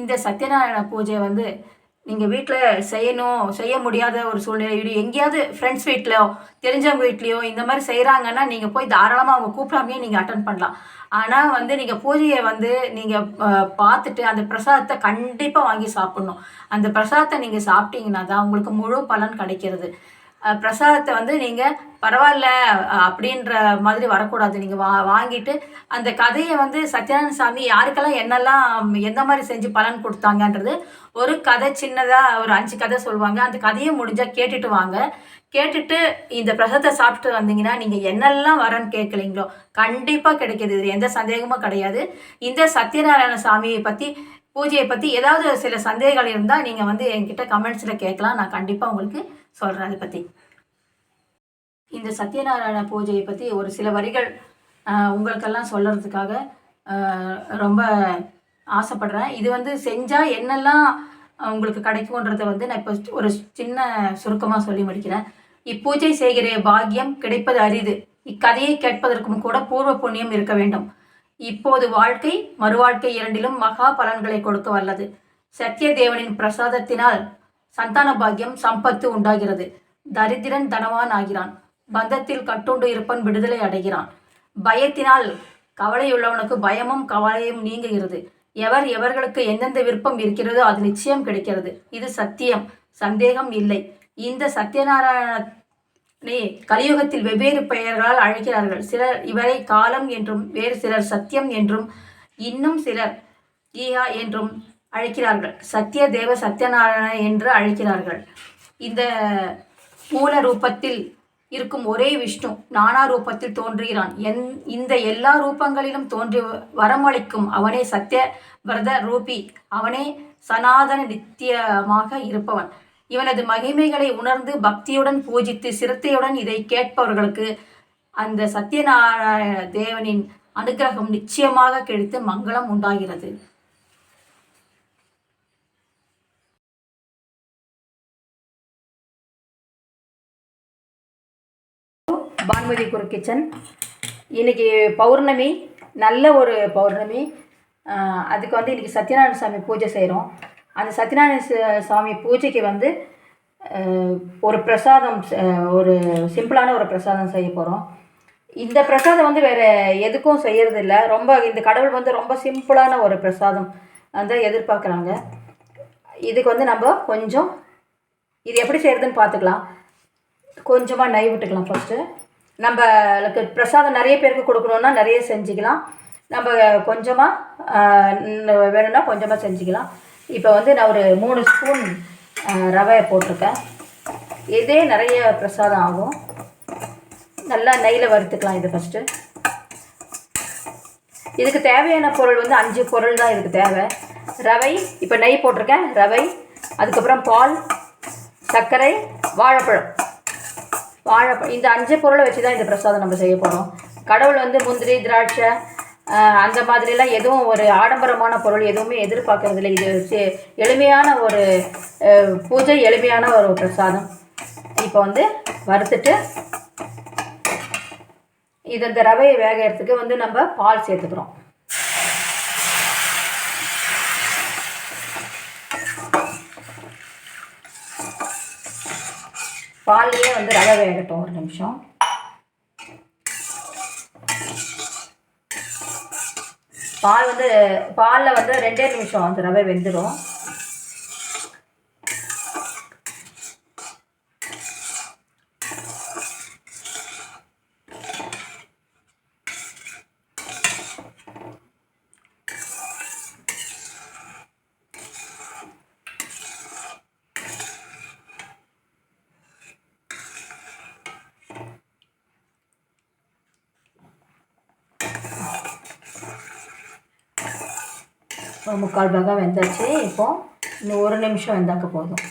இந்த சத்யநாராயண பூஜை வந்து நீங்கள் வீட்டில் செய்யணும் செய்ய முடியாத ஒரு சூழ்நிலை. இது எங்கேயாவது ஃப்ரெண்ட்ஸ் வீட்லையோ தெரிஞ்சவங்க வீட்லேயோ இந்த மாதிரி செய்கிறாங்கன்னா நீங்கள் போய் தாராளமாக அவங்க கூப்பிடாமையே நீங்கள் அட்டன் பண்ணலாம். ஆனால் வந்து நீங்கள் பூஜையை வந்து நீங்கள் பார்த்துட்டு அந்த பிரசாதத்தை கண்டிப்பாக வாங்கி சாப்பிட்ணும். அந்த பிரசாதத்தை நீங்கள் சாப்பிட்டீங்கன்னா தான் உங்களுக்கு முழு பலன் கிடைக்கிறது. பிரசாதத்தை வந்து நீங்கள் பரவாயில்ல அப்படின்ற மாதிரி வரக்கூடாது. நீங்கள் வா வாங்கிட்டு அந்த கதையை வந்து சத்யநாராயண சாமி யாருக்கெல்லாம் என்னெல்லாம் எந்த மாதிரி செஞ்சு பலன் கொடுத்தாங்கன்றது ஒரு கதை சின்னதாக ஒரு அஞ்சு கதை சொல்லுவாங்க. அந்த கதையை முடிஞ்சால் கேட்டுட்டு வாங்க. கேட்டுட்டு இந்த பிரசாதத்தை சாப்பிட்டு வந்தீங்கன்னா நீங்கள் என்னெல்லாம் வரன்னு கேட்கலீங்களோ கண்டிப்பாக கிடைக்கிது. இது எந்த சந்தேகமும் கிடையாது. இந்த சத்யநாராயண சாமியை பற்றி பூஜையை பற்றி ஏதாவது சில சந்தேகங்கள் இருந்தால் நீங்கள் வந்து என்கிட்ட கமெண்ட்ஸில் கேட்கலாம். நான் கண்டிப்பாக உங்களுக்கு சொல்கிறேன் அதை பற்றி இந்த சத்யநாராயண பூஜையை பற்றி ஒரு சில வரிகள் உங்களுக்கெல்லாம் சொல்கிறதுக்காக ரொம்ப ஆசைப்படுறேன். இது வந்து செஞ்சால் என்னெல்லாம் உங்களுக்கு கிடைக்கும்ன்றதை வந்து நான் இப்போ ஒரு சின்ன சுருக்கமாக சொல்லி முடிக்கிறேன். இப்பூஜை செய்கிற பாக்கியம் கிடைப்பது அரிது. இக்கதையை கேட்பதற்கும் கூட பூர்வ புண்ணியம் இருக்க வேண்டும். இப்போது வாழ்க்கை மறுவாழ்க்கை இரண்டிலும் மகா பலன்களை கொடுக்க வல்லது. சத்யதேவனின் பிரசாதத்தினால் சந்தான பாக்கியம் சம்பத்து உண்டாகிறது. தரித்திரன் தனவான் ஆகிறான். பந்தத்தில் கட்டுண்டு இருப்பன் விடுதலை அடைகிறான். பயத்தினால் கவலையுள்ளவனுக்கு பயமும் கவலையும் நீங்குகிறது. எவர் எவர்களுக்கு எந்தெந்த விருப்பம் இருக்கிறதோ அது நிச்சயம் கிடைக்கிறது. இது சத்தியம். சந்தேகம் இல்லை. இந்த சத்யநாராயண கலியுகத்தில் வெவ்வேறு பெயர்களால் அழைக்கிறார்கள். சிலர் இவரை காலம் என்றும் வேறு சிலர் சத்தியம் என்றும் இன்னும் சிலர் ஈஹா என்றும் அழைக்கிறார்கள். சத்திய தேவ சத்யநாராயண என்று அழைக்கிறார்கள். இந்த மூல ரூபத்தில் இருக்கும் ஒரே விஷ்ணு நானா ரூபத்தில் தோன்றுகிறான். என் இந்த எல்லா ரூபங்களிலும் தோன்றி வரமளிக்கும் அவனே சத்திய விரத ரூபி. அவனே சனாதன நித்தியமாக இருப்பவன். இவனது மகிமைகளை உணர்ந்து பக்தியுடன் பூஜித்து சிரத்தையுடன் இதை கேட்பவர்களுக்கு அந்த சத்யநாராயண தேவனின் அனுகிரகம் நிச்சயமாக கிடைத்து மங்களம் உண்டாகிறது. பான்மதி குரு கிச்சன் இன்னைக்கு பௌர்ணமி நல்ல ஒரு பௌர்ணமி. அதுக்கு வந்து இன்னைக்கு சத்யநாராயண சாமி பூஜை செய்கிறோம் அந்த சத்யநாராயண சுவாமி சாமி பூஜைக்கு வந்து ஒரு பிரசாதம் ஒரு சிம்பிளான ஒரு பிரசாதம் செய்ய போகிறோம் இந்த பிரசாதம் வந்து வேறு எதுக்கும் செய்யறதில்ல. ரொம்ப இந்த கடவுள் வந்து ரொம்ப சிம்பிளான ஒரு பிரசாதம் வந்து எதிர்பார்க்குறாங்க. இதுக்கு வந்து நம்ம கொஞ்சம் இது எப்படி செய்கிறதுன்னு பார்த்துக்கலாம் கொஞ்சமாக நெய் விட்டுக்கலாம் ஃபஸ்ட்டு நம்மளுக்கு பிரசாதம் நிறைய பேருக்கு கொடுக்கணுன்னா நிறைய செஞ்சுக்கலாம். நம்ம கொஞ்சமாக வேணும்னா கொஞ்சமாக செஞ்சுக்கலாம். இப்போ வந்து நான் ஒரு மூணு ஸ்பூன் ரவையை போட்டிருக்கேன். இதே நிறைய பிரசாதம் ஆகும். நல்லா நெய்யில் வறுத்துக்கலாம் இது ஃபஸ்ட்டு இதுக்கு தேவையான பொருள் வந்து அஞ்சு பொருள் தான் இதுக்கு தேவை. ரவை இப்போ நெய் போட்டிருக்கேன் ரவை அதுக்கப்புறம் பால் சர்க்கரை வாழைப்பழம். வாழைப்பழம் இந்த அஞ்சு பொருளை வச்சு தான் இந்த பிரசாதம் நம்ம செய்ய போகிறோம் கடவுள் வந்து முந்திரி திராட்சை அந்த மாதிரிலாம் எதுவும் ஒரு ஆடம்பரமான பொருள் எதுவுமே எதிர்பார்க்கறது இல்லை இது எளிமையான ஒரு பூஜை எளிமையான ஒரு பிரசாதம். இப்போ வந்து வறுத்துட்டு இது இந்த ரவையை வேகிறதுக்கு வந்து நம்ம பால் சேர்த்துக்கிறோம். பால்லையே வந்து ரவை வேகட்டும் ஒரு நிமிஷம். பால் வந்து பாலில் வந்து ரெண்டே நிமிஷம் அந்த ரவை வெந்துடும் ஒரு முக்கால் பாகம் வெந்தாச்சு. இப்போது இன்னும் ஒரு நிமிஷம் வெந்தாக்க போதும்.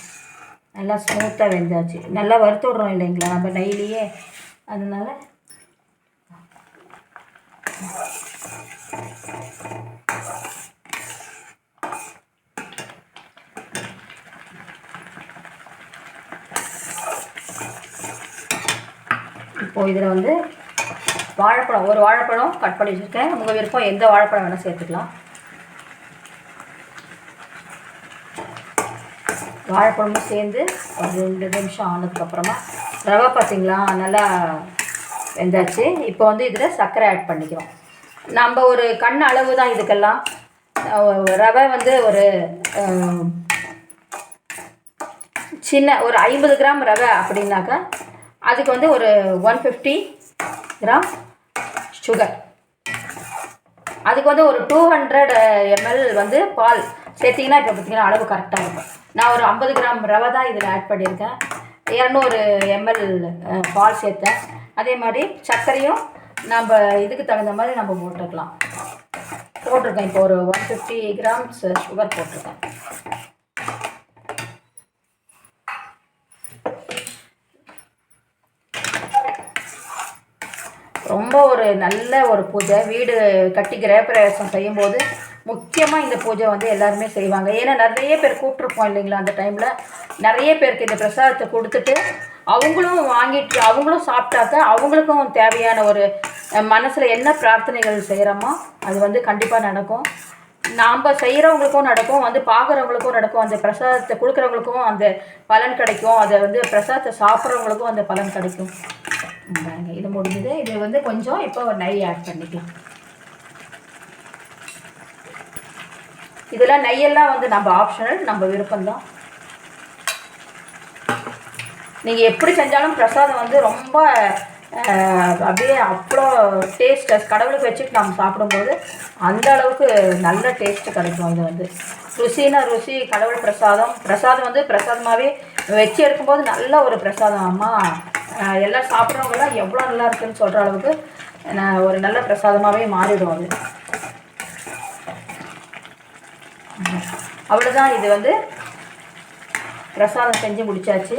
நல்லா ஸ்மூத்தாக வெந்தாச்சு. நல்லா வறுத்து விட்றோம் இல்லைங்களா? நம்ம டெய்லியே. அதனால் இப்போ இதில் வந்து வாழைப்பழம் ஒரு வாழைப்பழம் கட் பண்ணி வச்சுருக்கேன். உங்கள் விருப்பம் எந்த வாழைப்பழம் வேணால் சேர்த்துக்கலாம். வாழைப்பழமும் சேர்ந்து ஒரு ரெண்டு நிமிஷம் ஆனதுக்கப்புறமா ரவை பார்த்தீங்களா நல்லா வெந்தாச்சு. இப்போ வந்து இதில் சர்க்கரை ஆட் பண்ணிக்கிறோம். நம்ம ஒரு கண் அளவு தான் இதுக்கெல்லாம். ரவை வந்து ஒரு சின்ன ஒரு ஐம்பது கிராம் ரவை அப்படின்னாக்கா அதுக்கு வந்து ஒரு ஒன் ஃபிஃப்டி கிராம் சுகர் அதுக்கு வந்து ஒரு டூ ஹண்ட்ரட் எம்எல் வந்து பால் சேர்த்திங்கன்னா இப்போ பார்த்தீங்கன்னா அளவு கரெக்டாக இருக்கும். நான் ஒரு ஐம்பது கிராம் ரவை தான் இதில் ஆட் பண்ணியிருக்கேன். இரநூறு எம்எல் பால் சேர்த்தேன். அதே மாதிரி சர்க்கரையும் நம்ம இதுக்கு தகுந்த மாதிரி நம்ம போட்டுக்கலாம். போட்டிருக்கேன். இப்போ ஒரு ஒன் ஃபிஃப்டி கிராம்ஸ் சுகர் போட்டிருக்கேன். ரொம்ப ஒரு நல்ல ஒரு பூஜை. வீடு கட்டி கிரகப்பிரவேசம் செய்யும்போது முக்கியமாக இந்த பூஜை வந்து எல்லாருமே செய்வாங்க. ஏன்னா நிறைய பேர் கூப்பிட்ருப்போம் இல்லைங்களா அந்த டைமில் நிறைய பேருக்கு இந்த பிரசாதத்தை கொடுத்துட்டு அவங்களும் வாங்கிட்டு அவங்களும் சாப்பிட்டாக்க அவங்களுக்கும் தேவையான ஒரு மனசில் என்ன பிரார்த்தனைகள் செய்கிறோமோ அது வந்து கண்டிப்பாக நடக்கும். நாம் செய்கிறவங்களுக்கும் நடக்கும் வந்து பார்க்குறவங்களுக்கும் நடக்கும் அந்த பிரசாதத்தை கொடுக்குறவங்களுக்கும் அந்த பலன் கிடைக்கும். அதை வந்து பிரசாதத்தை சாப்பிட்றவங்களுக்கும் அந்த பலன் கிடைக்கும். இது முடிஞ்சது. இது வந்து கொஞ்சம் இப்போ நெய் ஆட் பண்ணிக்கலாம். இதெல்லாம் நெய்யெல்லாம் வந்து நம்ம ஆப்ஷனல் நம்ம விருப்பம்தான். நீங்கள் எப்படி செஞ்சாலும் பிரசாதம் வந்து ரொம்ப அப்படியே அவ்வளோ டேஸ்ட் கடவுளுக்கு வச்சுட்டு நம்ம சாப்பிடும்போது அந்த அளவுக்கு நல்ல டேஸ்ட்டு கிடைக்கும் அது வந்து. ருசினா ருசி கடவுள் பிரசாதம். பிரசாதம் வந்து பிரசாதமாகவே வச்சு எடுக்கும்போது நல்ல ஒரு பிரசாதம். அம்மா எல்லாம் சாப்பிட்றவங்கலாம் எவ்வளோ நல்லா இருக்குன்னு சொல்கிற அளவுக்கு ஒரு நல்ல பிரசாதமாகவே மாறிடும் அது. அவ்வளோதான் இது வந்து பிரசாதம் செஞ்சு முடிச்சாச்சு.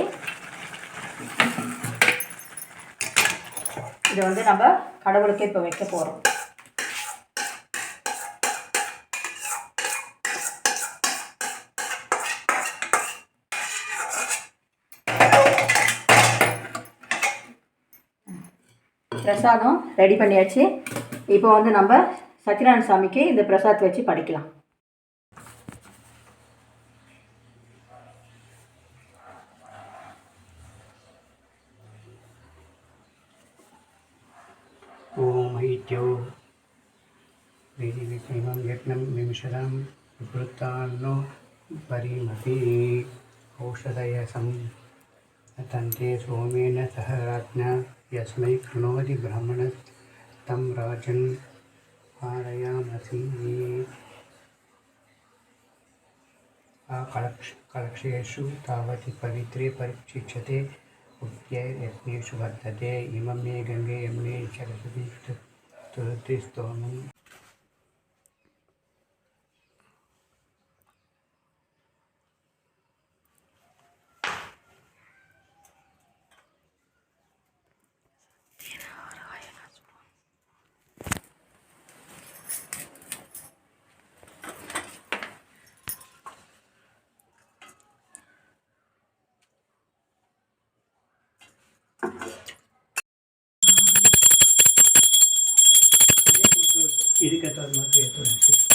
இது வந்து நம்ம கடவுளுக்கு இப்போ வைக்க போகிறோம் பிரசாதம் ரெடி பண்ணியாச்சு. இப்போ வந்து நம்ம சத்யநாராயண சாமிக்கு இந்த பிரசாதத்தை வச்சு படிக்கலாம். ॐ ऐत्यो वेदिविक्रीमं यज्ञं विंशदां विवृत्तान्नो परिमपि। औषधयसं तन्ते सोमेन सह राज्ञा। यस्मै कृणोति ब्राह्मणः तं राजन् पारयामसि कलक्ष कलक्षेषु तावति पवित्रे परिशिक्षते ఉజ్జయినీషు వర్ధతే ఇమం మే గంగే యమునే సరస్వతి స్తుతిస్తోమం etiquetas más criaturas.